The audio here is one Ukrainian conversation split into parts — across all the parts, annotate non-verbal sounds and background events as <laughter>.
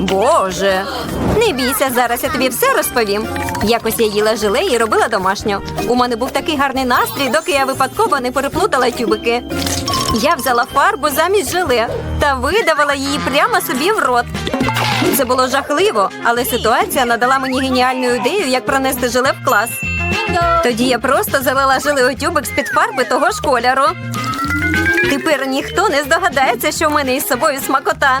Боже. Не бійся, зараз я тобі все розповім. Якось я їла желе і робила домашню. У мене був такий гарний настрій, доки я випадково не переплутала тюбики. Я взяла фарбу замість желе та видавала її прямо собі в рот. Це було жахливо, але ситуація надала мені геніальну ідею, як пронести желе в клас. Тоді я просто залила желе у тюбик з-під фарби того ж кольору. Тепер ніхто не здогадається, що в мене із собою смакота.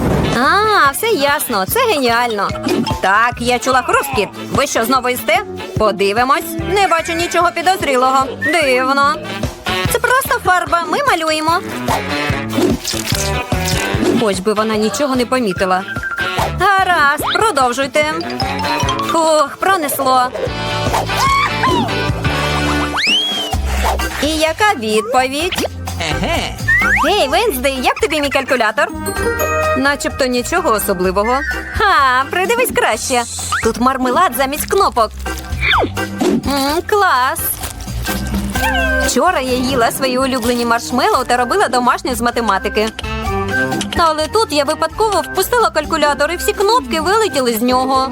А, все ясно, це геніально. Так, я чула хрускіт. Ви що, знову їсте? Подивимось. Не бачу нічого підозрілого. Дивно. Це просто фарба. Ми малюємо. Хоч би вона нічого не помітила. Гаразд, продовжуйте. Ох, пронесло. І яка відповідь? Гей, Венздей, як тобі мій калькулятор? Начебто нічого особливого. Ха, придивись краще. Тут мармелад замість кнопок. М, клас. Вчора я їла свої улюблені маршмеллоу та робила домашню з математики. Але тут я випадково впустила калькулятор і всі кнопки вилетіли з нього.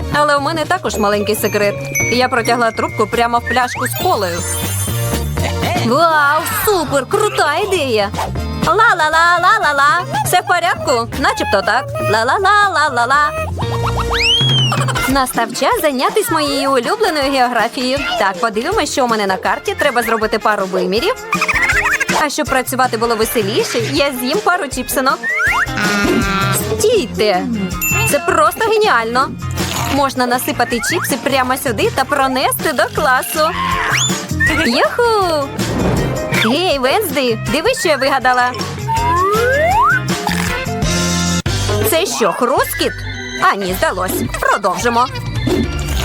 Але у мене також маленький секрет. Я протягла трубку прямо в пляшку з колою. Вау, супер! Крута ідея! Ла-ла-ла-ла-ла-ла! Все в порядку? Начебто так. Ла-ла-ла-ла-ла-ла. Настав час зайнятися моєю улюбленою географією. Так, подивимось, що у мене на карті. Треба зробити пару вимірів. А щоб працювати було веселіше, я з'їм пару чіпсинок. Стійте! Це просто геніально. Можна насипати чіпси прямо сюди та пронести до класу. Юху! Гей, Венсди, дивись, що я вигадала. Це що, хрускіт? А, ні, здалось. Продовжимо.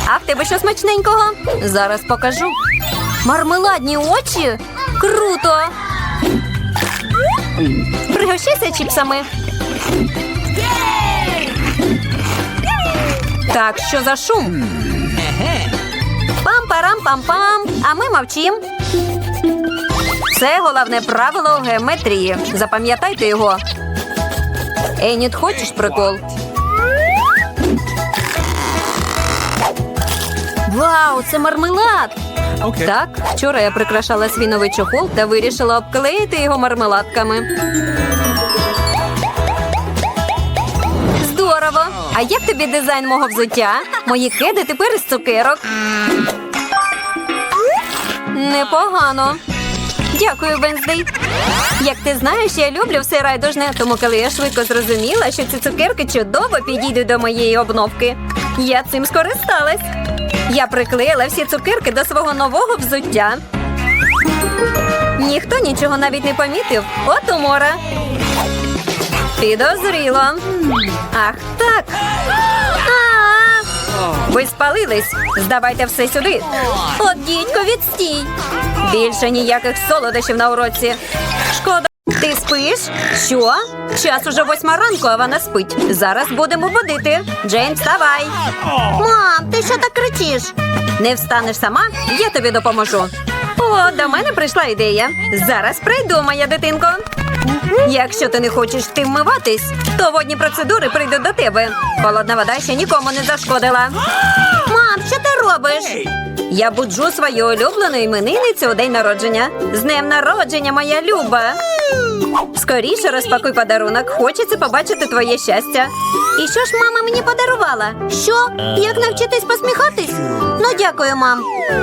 А в тебе що смачненького? Зараз покажу. Мармеладні очі? Круто! Пригощайся чіпсами. Так, що за шум? Пам-парам-пам-пам. А ми мовчим. Це головне правило геометрії. Запам'ятайте його. Еніт, хочеш прикол? Вау, це мармелад! Okay. Так, вчора я прикрашала свій новий чохол та вирішила обклеїти його мармеладками. Здорово! А як тобі дизайн мого взуття? Мої кеди тепер із цукерок. Непогано. Дякую, Венздей. Як ти знаєш, я люблю все райдужне, тому коли я швидко зрозуміла, що ці цукерки чудово підійдуть до моєї обновки, я цим скористалась. Я приклеїла всі цукерки до свого нового взуття. Ніхто нічого навіть не помітив. От умора. Підозріло. Ах, так. Ви спалились. Здавайте все сюди. От дідько, відстій. Більше ніяких солодощів на уроці. Шкода. Ти спиш? Що? Час уже восьма ранку, а вона спить. Зараз будемо будити. Джейн, вставай. Мам, ти що так кричиш? Не встанеш сама, я тобі допоможу. О, до мене прийшла ідея. Зараз прийду, моя дитинко. Якщо ти не хочеш йти вмиватись, то водні процедури прийдуть до тебе. Холодна вода ще нікому не зашкодила. Мам, що ти робиш? Я буджу свою улюблену іменинницю у день народження. З днем народження, моя люба. Скоріше розпакуй подарунок. Хочеться побачити твоє щастя. І що ж мама мені подарувала? Що? Як навчитись посміхатись? Ну, дякую, мам.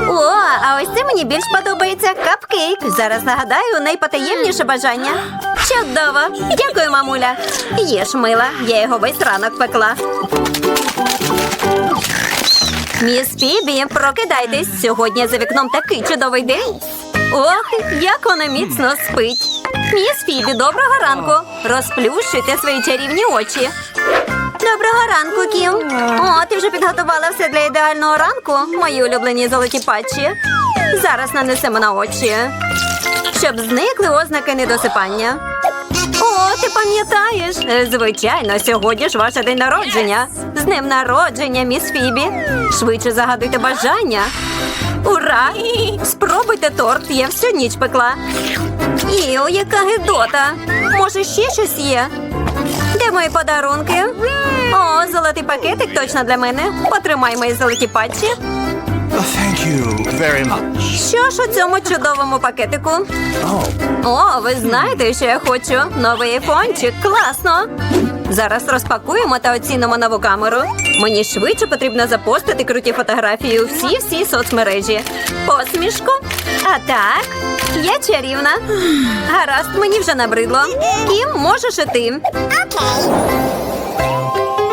О, а ось це мені більш подобається. Капкейк. Зараз нагадаю найпотаємніше бажання. Чудово. Дякую, мамуля. Їж, мила. Я його весь ранок пекла. Міс Фібі, прокидайтесь. Сьогодні за вікном такий чудовий день. Ох, як вона міцно спить. Міс Фібі, доброго ранку. Розплющуйте свої чарівні очі. Доброго ранку, Кім. О, ти вже підготувала все для ідеального ранку, мої улюблені золоті патчі. Зараз нанесемо на очі, щоб зникли ознаки недосипання. О, ти пам'ятаєш? Звичайно, сьогодні ж ваше день народження. З днем народження, міс Фібі. Швидше загадуйте бажання. Ура! Спробуйте торт, я всю ніч пекла. Іо, яка гидота. Може, ще щось є? Де мої подарунки? Золотий пакетик точно для мене. Потримай мої золоті патчі. Thank you very much. Що ж у цьому чудовому пакетику? Oh, О, ви знаєте, що я хочу? Новий айфончик. Класно. Зараз розпакуємо та оцінимо нову камеру. Мені швидше потрібно запостити круті фотографії у всі всі соцмережі. Посмішку. А так, я чарівна. Гаразд, мені вже набридло. Кім, можеш і ти.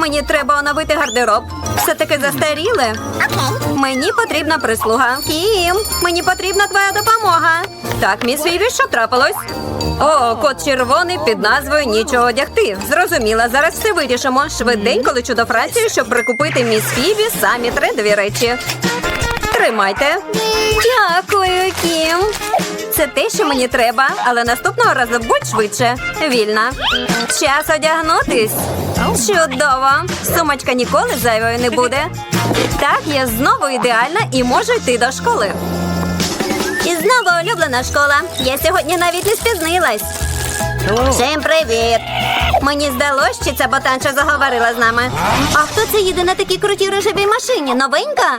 Мені треба оновити гардероб. Все таки застаріле. Мені потрібна прислуга. Кім, мені потрібна твоя допомога. Так, міс Віві, що трапилось? О, кот червоний під назвою Нічого одягти. Зрозуміла, зараз все вирішимо. Швиденько лечу до Франції, щоб прикупити міс Фібі самі трендові речі. Тримайте. Дякую, Кім. Це те, що мені треба, але наступного разу будь швидше. Вільна. Час одягнутись. Чудово. Сумочка ніколи зайвою не буде. Так, я знову ідеальна і можу йти до школи. І знову улюблена школа. Я сьогодні навіть не спізнилась. Всім привіт! Мені здалось, що ця ботанча заговорила з нами. А хто це їде на такій крутій рожевій машині? Новенька?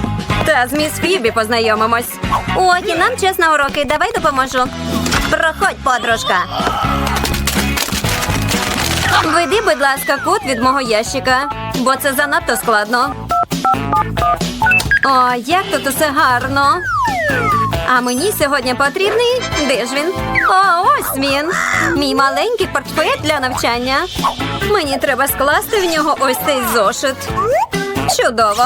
Та з міс Фібі познайомимось. О, і нам час на уроки. Давай допоможу. Проходь, подружка. Веди, будь ласка, код від мого ящика, бо це занадто складно. О, як тут усе гарно. А мені сьогодні потрібний. Де ж він? О, ось він. Мій маленький портфель для навчання. Мені треба скласти в нього ось цей зошит. Чудово.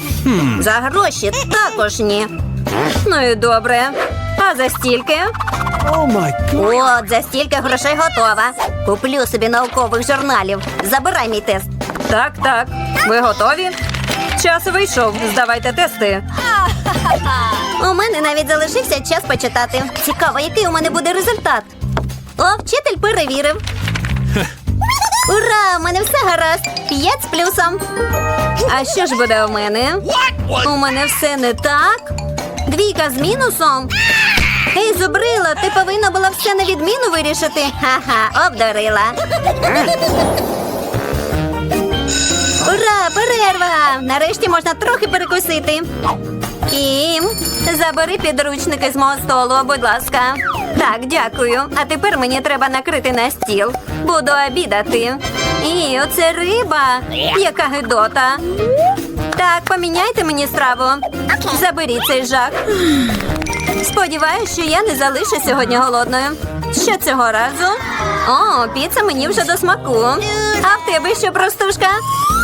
За гроші також ні. Ну і добре. А за стільки? Oh. От, за стільки грошей готова. Куплю собі наукових журналів. Забирай мій тест. Так, так. Ви готові? Час вийшов. Здавайте тести. <laughs> У мене навіть залишився час почитати. Цікаво, який у мене буде результат. О, вчитель перевірив. <laughs> Ура! У мене все гаразд. П'ять з плюсом. А що ж буде у мене? У мене все не так. Двійка з мінусом. Ей, зубрила, ти повинна була все на відміну вирішити. Ха-ха, обдарила. Ура, перерва! Нарешті можна трохи перекусити. Кім, забери підручники з мого столу, будь ласка. Так, дякую. А тепер мені треба накрити на стіл. Буду обідати. І оце риба. Яка гидота. Так, поміняйте мені страву. Заберіть цей жах. Сподіваюсь, що я не залишу сьогодні голодною. Що цього разу? О, піца мені вже до смаку. А в тебе що, простушка?